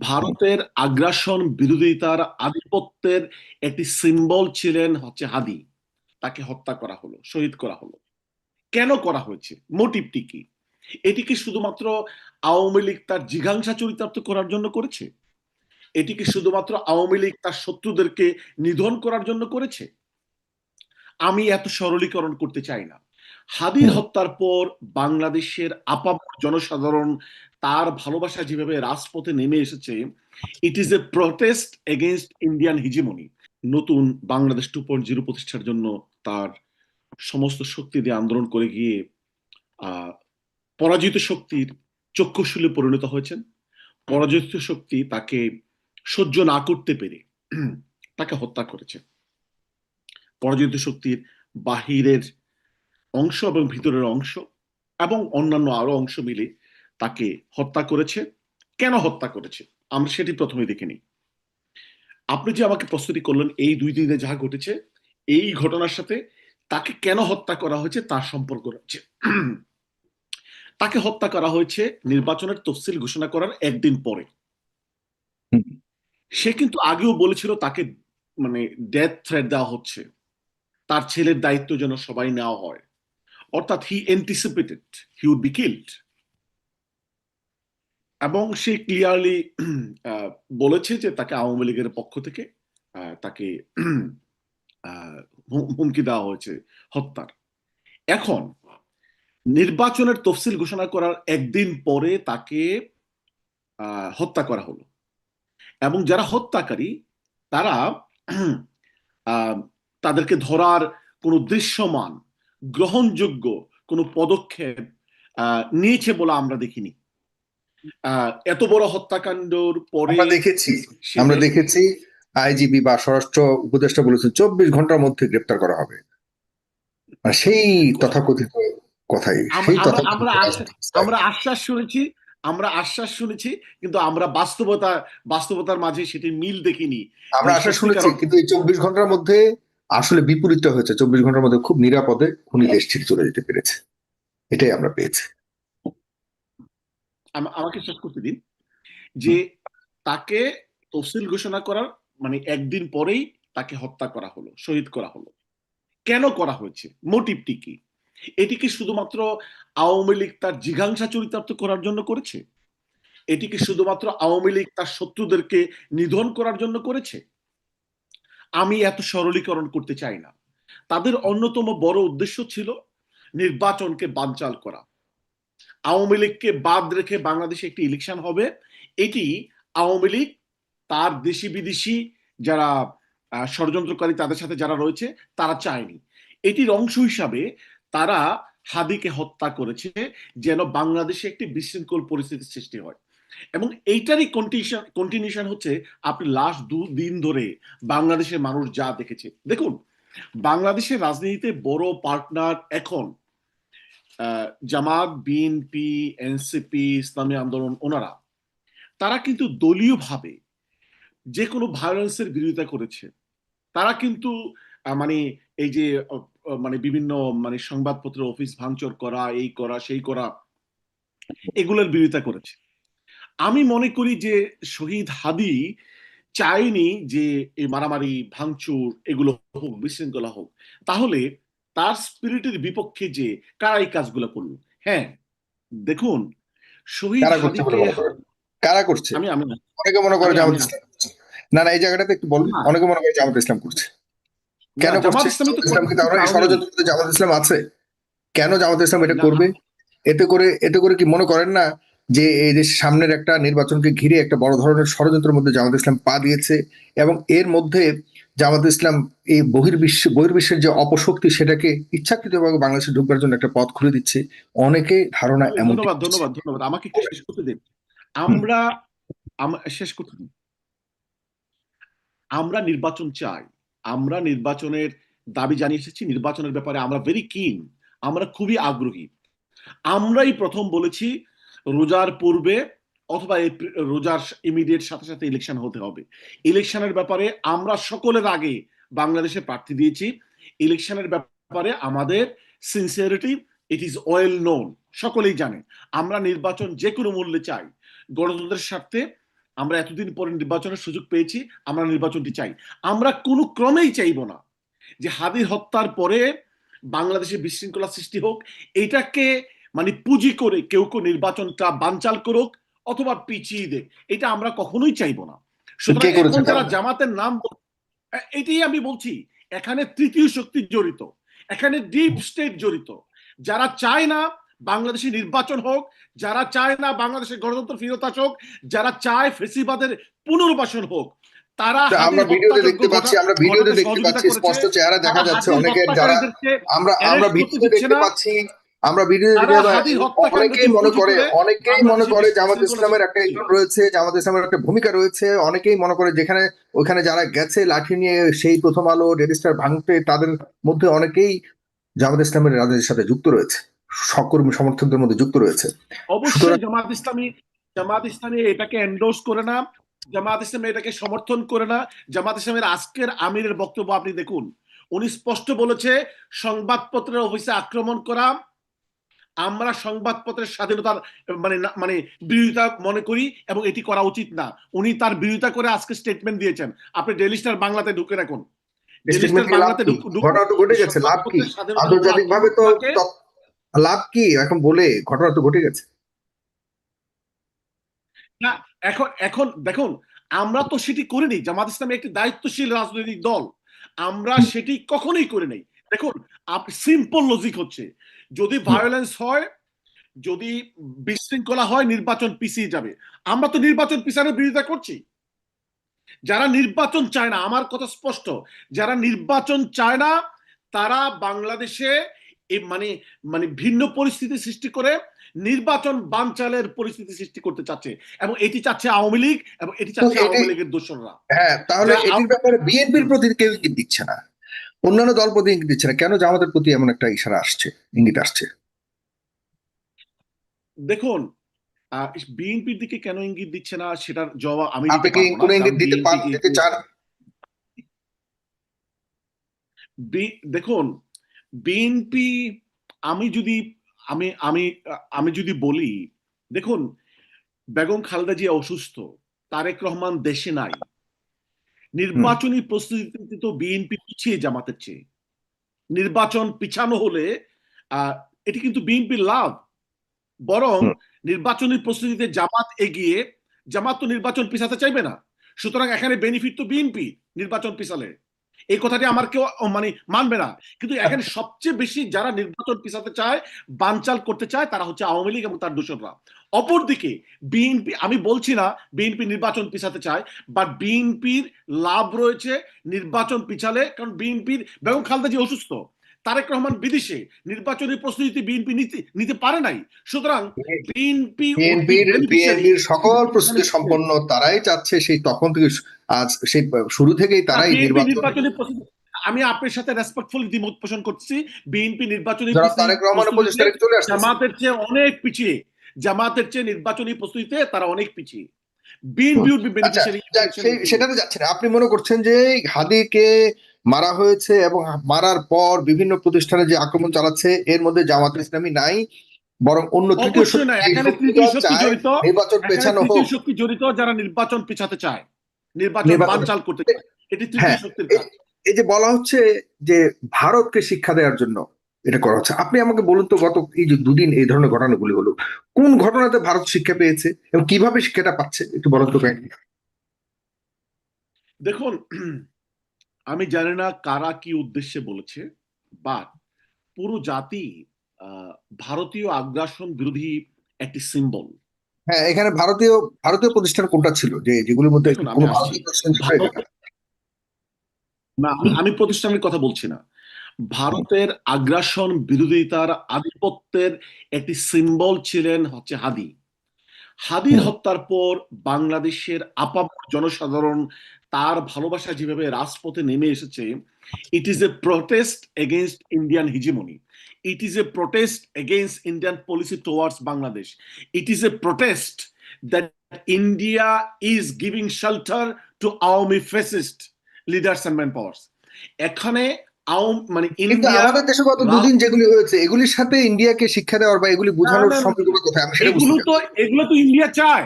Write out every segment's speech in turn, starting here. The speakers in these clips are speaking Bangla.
ভারতের আগ্রাসন বিরোধিতার আধিপত্যের একটি সিম্বল ছিলেন হচ্ছে হাদি। তাকে হত্যা করা হলো, শহীদ করা হলো। কেন করা হয়েছে? মোটিভটি কি? এটি কি শুধুমাত্র আওয়ামী লীগ তার জিঘাংসা চরিতার্থ করার জন্য করেছে? এটি কি শুধুমাত্র আওয়ামী লীগ তার শত্রুদেরকে নিধন করার জন্য করেছে? আমি এত সরলীকরণ করতে চাই না। হাদির হত্যার পর বাংলাদেশের আপাম জনসাধারণ তার ভালোবাসা যেভাবে রাজপথে নেমে এসেছে it is a protest against Indian hegemony নতুন বাংলাদেশ টু পয়েন্ট জিরো প্রতিষ্ঠার জন্য তার সমস্ত শক্তি দিয়ে আন্দোলন করে গিয়ে পরাজিত শক্তির চক্ষুশূলে পরিণত হয়েছেন। পরাজিত শক্তি তাকে সহ্য না করতে পেরে তাকে হত্যা করেছে। পরাজিত শক্তির বাহিরের অংশ এবং ভিতরের অংশ এবং অন্যান্য আরও অংশ মিলে তাকে হত্যা করেছে? কেন হত্যা করেছে? আমরা সেটি প্রথমে দেখে নিই। আপনি যে আমাকে প্রস্তুতি করলেন এই দুই দিনে যা ঘটেছে এই ঘটনার সাথে তাকে কেন হত্যা করা হয়েছে তার সম্পর্ক রয়েছে। তাকে হত্যা করা হয়েছে নির্বাচনের তফসিল ঘোষণা করার একদিন পরে। সে কিন্তু আগেও বলেছিল তাকে মানে ডেথ থ্রেট দেওয়া হচ্ছে। তার ছেলের দায়িত্ব যেন সবাই নেওয়া হয়। অর্থাৎ he anticipated he would be killed এবং সে ক্লিয়ারলি বলেছে যে তাকে আওয়ামী লীগের পক্ষ থেকে তাকে হুমকি দেওয়া হয়েছে, হত্যার। এখন নির্বাচনের তফসিল ঘোষণা করার একদিন পরে তাকে হত্যা করা হলো। এবং যারা হত্যাকারী, তারা তাদেরকে ধরার কোনো দৃশ্যমান, গ্রহণযোগ্য কোনো পদক্ষেপ নিয়েছে বলে আমরা দেখিনি। এত বড় হত্যাকাণ্ডর পরে দেখেছি আমরা দেখেছি আইজিবি বা স্বরাষ্ট্র উপদেষ্টা বলেছেন চব্বিশ ঘণ্টার মধ্যে গ্রেপ্তার করা হবে। সেই তথাকথিত কথাই সেই আমরা আশ্বাস শুনেছি আমরা আশ্বাস শুনেছি কিন্তু আমরা বাস্তবতা বাস্তবতার মাঝে সেটি মিল দেখিনি। আমরা আশ্বাস শুনেছি কিন্তু এই চব্বিশ ঘণ্টার মধ্যে আসলে বিপরীতটা হয়েছে। চব্বিশ ঘণ্টার মধ্যে খুব নিরাপদে খুনি দেশ ছেড়ে চলে যেতে পেরেছে। এটাই আমরা পেয়েছি। আমাকে শেষ করতে দিন যে তাকে তফসিল ঘোষণা করার মানে একদিন পরেই তাকে হত্যা করা হলো শহীদ করা হলো। কেন করা হয়েছে? মোটিভটি কি? এটি কি শুধুমাত্র আওয়ামী লীগ তার জিঘাংসা চরিতার্থ করার জন্য করেছে? এটি কি শুধুমাত্র আওয়ামী লীগ তার শত্রুদেরকে নিধন করার জন্য করেছে? আমি এত সরলীকরণ করতে চাই না। তাদের অন্যতম বড় উদ্দেশ্য ছিল নির্বাচনকে বানচাল করা। আওয়ামী লীগকে বাদ রেখে বাংলাদেশে একটি ইলেকশন হবে। এটি আওয়ামী লীগ, তার দেশি বিদেশি যারা ষড়যন্ত্রকারী তাদের সাথে যারা রয়েছে, তারা চায়নি। এটির অংশ হিসাবে তারা হাদিকে হত্যা করেছে যেন বাংলাদেশে একটি বিশৃঙ্খল পরিস্থিতির সৃষ্টি হয়। এবং এইটারই কন্টিনিউশন কন্টিনিউশন হচ্ছে আপনি লাস্ট দু দিন ধরে বাংলাদেশের মানুষ যা দেখেছে। দেখুন, বাংলাদেশের রাজনীতিতে বড় পার্টনার এখন জামাত বিএনপি এনসিপি ইসলামী আন্দোলন, ওনারা, তারা কিন্তু দলীয়ভাবে যে কোনো ভায়োলেন্সের বিরোধিতা করেছে। তারা কিন্তু মানে এই যে মানে বিভিন্ন মানে সংবাদপত্রের অফিস ভাঙচুর করা, এই করা, সেই করা, এগুলোর বিরোধিতা করেছে। আমি মনে করি যে শহীদ হাদি চাইনি যে এই মারামারি, ভাঙচুর, এগুলো হোক, বিশৃঙ্খলা হোক। তাহলে তার স্পিরিটের বিপক্ষে যে কারা এই কাজগুলো করল? হ্যাঁ দেখুন শহীদ কারা করছে আমি আমি অনেকে মনে করে জামাত ইসলাম না না এই জায়গাটাতে একটু বলুন। অনেকে মনে করে জামাত ইসলাম করছে। কেন করছে? ষড়যন্ত্র জামাত ইসলাম আছে? কেন জামাত ইসলাম এটা করবে? এতে করে এতে করে কি মনে করেন না যে এই দেশ সামনের একটা নির্বাচনকে ঘিরে একটা বড় ধরনের ষড়যন্ত্রের মধ্যে জামাত ইসলাম পা দিয়েছে এবং এর মধ্যে জামাত ইসলাম এই বহির্বিশ্ব বহির্বিশ্বের যে অপশক্তি সেটাকে ইচ্ছাকৃতভাবে বাংলাদেশে ঢুকবার জন্য একটা পথ খুলে দিচ্ছে অনেকে ধারণা এমন ধন্যবাদ ধন্যবাদ ধন্যবাদ। আমাকে শেষ করতে দিন। আমরা শেষ করতে দিন। আমরা নির্বাচন চাই। আমরা নির্বাচনের দাবি জানিয়ে এসেছি। নির্বাচনের ব্যাপারে আমরা ভেরি কিন আমরা খুবই আগ্রহী। আমরাই প্রথম বলেছি রোজার পূর্বে অথবা রোজার ইমিডিয়েট সাথে সাথে ইলেকশন হতে হবে। ইলেকশনের ব্যাপারে আমরা সকলের আগে বাংলাদেশে প্রার্থী দিয়েছি। ইলেকশনের ব্যাপারে আমাদের sincerity it is well known সকলেই জানে। আমরা নির্বাচন যে কোনো মূল্যে চাই। গণতন্ত্রের স্বার্থে আমরা এতদিন পরে নির্বাচনের সুযোগ পেয়েছি, আমরা নির্বাচনটি চাই। আমরা কোনো ক্রমেই চাইব না যে হাদির হত্যার পরে বাংলাদেশে বিশৃঙ্খলা সৃষ্টি হোক, এটাকে মানে পুঁজি করে কেউ কেউ নির্বাচনটা বানচাল করুক অথবা পিছিয়ে দেখ এটা আমরা কখনোই চাইব না। সুতরাং যারা জামাতের নাম এটাই আমি বলছি এখানে তৃতীয় শক্তি জড়িত এখানে ডিপ স্টেট জড়িত। যারা চায় না বাংলাদেশে নির্বাচন হোক যারা চায় না বাংলাদেশের গণতন্ত্র ফিরত আসুক যারা চায় ফেসিবাদের পুনর্বাসন হোক তারা আমরা ভিডিওতে দেখতে পাচ্ছি আমরা ভিডিওতে দেখতে পাচ্ছি স্পষ্ট চেহারা দেখা যাচ্ছে অনেকের যারা আমরা আমরা ভিডিওতে দেখতে পাচ্ছি আমরা হত্যাকাণ্ডকে অনেকেই মনে করে অনেকেই মনে করে জামাত ইসলামের একটা রয়েছে জামাত ইসলামের একটা ভূমিকা রয়েছে অনেকেই মনে করে যেখানে ওখানে যারা গেছে লাঠি নিয়ে সেই প্রথম আলো রেজিস্টার ভাঙতে তাদের মধ্যে অনেকেই জামাত ইসলামের রাজনীতির সাথে যুক্ত রয়েছে সকর্মী সমর্থকদের মধ্যে যুক্ত রয়েছে। অবশ্যই জামাত ইসলামী জামাত ইসলামী এটাকে এন্ডোর্স করে না জামাত ইসলামী এটাকে সমর্থন করে না জামাত ইসলামের আজকের আমিরের বক্তব্য আপনি দেখুন। উনি স্পষ্ট বলেছে সংবাদপত্রের অফিসে আক্রমণ করা আমরা সংবাদপত্রের স্বাধীনতার মানে মানে বিরোধিতা মনে করি এবং এটি করা উচিত না। উনি তার বিরোধিতা করে আজকে স্টেটমেন্ট দিয়েছেন। আপনি ডেলি স্টার বাংলাতে ঢুকে রাখুন। লাভ কি? ঘটনা তো ঘটে গেছে লাভ কি? সংবাদপত্রের স্বাধীনতা আন্তর্জাতিক ভাবে তো লাভ কি? এখন বলে ঘটনা তো ঘটে গেছে। না এখন এখন দেখুন আমরা তো সেটি করিনি। জামাত ইসলামী একটি দায়িত্বশীল রাজনৈতিক দল। আমরা সেটি কখনোই করে নেই দেখুন সিম্পল লজিক হচ্ছে। যদি ভায়োলেন্স হয় যদি বিশৃঙ্খলা হয় নির্বাচন পিছিয়ে যাবে। আমরা তো নির্বাচন পিছানোর বিরোধিতা করছি। যারা নির্বাচন চায় না আমার কথা স্পষ্ট যারা নির্বাচন চায় না তারা বাংলাদেশে মানে মানে ভিন্ন পরিস্থিতি সৃষ্টি করে নির্বাচন বানচালের পরিস্থিতি সৃষ্টি করতে চাচ্ছে। এবং এটি চাচ্ছে আওয়ামী লীগ এবং এটি চাচ্ছে আওয়ামী লীগের দোসররা। হ্যাঁ তাহলে এটির ব্যাপারে বিএনপির প্রতি কেউ ইঙ্গিত দিচ্ছে না। অন্যান্য দল প্রতি ইঙ্গিত দিচ্ছে না। কেন জামাতের প্রতি এমন একটা ইশারা আসছে ইঙ্গিত আসছে? দেখুন বিএনপির দিকে কেন ইঙ্গিত দিচ্ছে না সেটার জবাব আমি আপনি কি কোনো ইঙ্গিত দিতে দিতে চান? বি- দেখুন বিএনপি আমি যদি আমি আমি আমি যদি বলি দেখুন বেগম খালেদা জিয়া অসুস্থ তারেক রহমান দেশে নাই। নির্বাচনী প্রস্তুতিতে তো বিএনপি পিছিয়ে জামাতের চেয়ে। নির্বাচন পিছানো হলে আহ, এটি কিন্তু বিএনপির লাভ। বরং নির্বাচনী প্রস্তুতিতে জামাত এগিয়ে জামাত তো নির্বাচন পিছাতে চাইবে না। সুতরাং এখানে বেনিফিট তো বিএনপি নির্বাচন পিছালে। এই কথাটি আমার কেউ মানে মানবে না। কিন্তু এখানে সবচেয়ে বেশি যারা নির্বাচন পিছাতে চায়, বানচাল করতে চায়, তারা হচ্ছে আওয়ামী লীগ এবং তার দূষণরা অপরদিকে, বিএনপি, আমি বলছি না বিএনপি নির্বাচন পিছাতে চায় বাট বিএনপির লাভ রয়েছে নির্বাচন পিছালে, কারণ বিএনপির বেগম খালদা যে অসুস্থ। তারেক রহমান বিদেশে নির্বাচনী প্রস্তুতি বিএনপি নিতে নিতে পারে নাই। সুতরাং বিএনপি বিএনপির সকল প্রস্তুতি সম্পন্ন তারাই চাচ্ছে সেই তখন থেকে আজ সেই শুরু থেকেই তারাই নির্বাচনী প্রস্তুতি আমি আপনার সাথে রেসপেক্টফুল দ্বিমত পোষণ করছি। বিএনপি নির্বাচনী তারেক রহমান জামাতের চেয়ে অনেক পিছিয়ে জামাতের চেয়ে নির্বাচনী প্রস্তুতিতে তারা অনেক পিছিয়ে। বিএনপি আচ্ছা সেটাতে যাচ্ছে না। আপনি মনে করছেন যে হাদিকে মারা হয়েছে এবং মারার পর বিভিন্ন প্রতিষ্ঠানে যে আক্রমণ চালাচ্ছে এর মধ্যে জামাত ইসলামী নাই বরং অন্য তৃতীয় নির্বাচন পেছানো হোক। শক্তি জড়িত যারা নির্বাচন পিছাতে চায়। নির্বাচন বানচাল করতে এটি তৃতীয় হ্যাঁ, শক্তির কাজ। এই যে বলা হচ্ছে যে ভারতকে শিক্ষা দেওয়ার জন্য এটা করা হচ্ছে। আপনি আমাকে বলুন তো গত এই যে দুদিন এই ধরনের ঘটনাগুলি হলো কোন ঘটনাতে ভারত শিক্ষা পেয়েছে এবং কীভাবে শিক্ষাটা পাচ্ছে? একটু বলুন তো। দেখুন আমি জানি না কারা কি উদ্দেশ্যে বলেছে বাট পুরো জাতি ভারতীয় আগ্রাসন বিরোধী একটি সিম্বল হ্যাঁ এখানে ভারতীয় ভারতীয় প্রতিষ্ঠান কোনটা ছিল? যে যেগুলোর মধ্যে না আমি- আমি প্রতিষ্ঠানের কথা বলছি না। ভারতের আগ্রাসন বিরোধিতার আধিপত্যের একটি সিম্বল ছিলেন হচ্ছে হাদি। হাদির। হত্যার পর বাংলাদেশের আপাম জনসাধারণ তার ভালোবাসা যেভাবে রাজপথে নেমে এসেছে it is a protest against Indian hegemony it is a protest against Indian policy towards Bangladesh it is a protest that India is giving shelter to Awami fascist leaders and man powers এখানে মানে কিন্তু আমাদের দেশে গত দুদিন যেগুলি হয়েছে এগুলির সাথে ইন্ডিয়াকে শিক্ষা দেওয়ার বা এগুলি বোঝানোর সম্পর্ক কোথায় আমি সেটা এগুলো তো এগুলো তো ইন্ডিয়া চায়।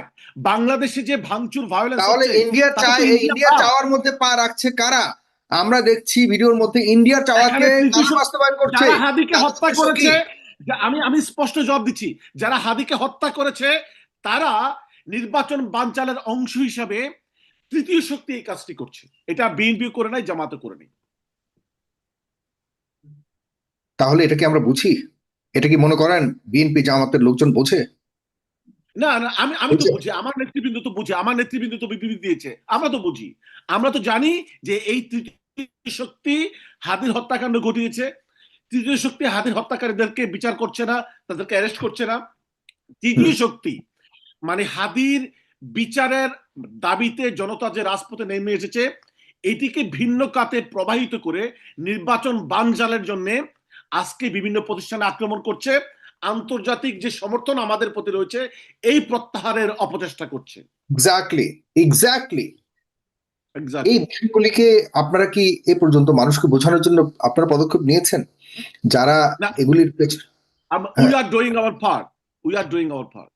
বাংলাদেশে যে ভাঙচুর ভায়োলেন্স তাহলে ইন্ডিয়ার চায় ইন্ডিয়া চাওয়ার মধ্যে পা রাখছে কারা? আমরা দেখছি ভিডিওর মধ্যে ইন্ডিয়ার চাওয়াকে বাস্তবায়ন করছে? হাদিকে হত্যা করেছে আমি আমি স্পষ্ট জবাব দিচ্ছি। যারা হাদিকে হত্যা করেছে তারা নির্বাচন বানচালের অংশ হিসাবে তৃতীয় শক্তি এই কাজটি করছে। এটা বিএনপি করে নাই জামাতে করে নেই। তাহলে এটাকে আমরা বুঝি? এটা কি মনে করেন বিএনপি জামাতের লোকজন বোঝে? না না আমি আমি তো বুঝি। আমার নেতৃবৃন্দ তো বুঝি আমার নেতৃবৃন্দ তো বিবৃতি দিয়েছে আমরা তো বুঝি। আমরা তো জানি যে এই তৃতীয় শক্তি হাদির হত্যাকাণ্ড ঘটিয়েছে তৃতীয় শক্তি হাদির হত্যাকারীদেরকে বিচার করছে না তাদেরকে অ্যারেস্ট করছে না। তৃতীয় শক্তি মানে হাদির বিচারের দাবিতে জনতা যে রাজপথে নেমে এসেছে এটিকে ভিন্ন কাতে প্রবাহিত করে নির্বাচন বানজালের জন্য আজকে বিভিন্ন প্রতিষ্ঠানে আক্রমণ করছে আন্তর্জাতিক যে সমর্থন আমাদের প্রতি রয়েছে এই প্রত্যাহারের অপচেষ্টা করছে এক্স্যাক্টলি এক্স্যাক্টলি এই বিষয়গুলিকে আপনারা কি এ পর্যন্ত মানুষকে বোঝানোর জন্য আপনারা পদক্ষেপ নিয়েছেন যারা না। এগুলির পেছনে we are doing our part. We are doing our part.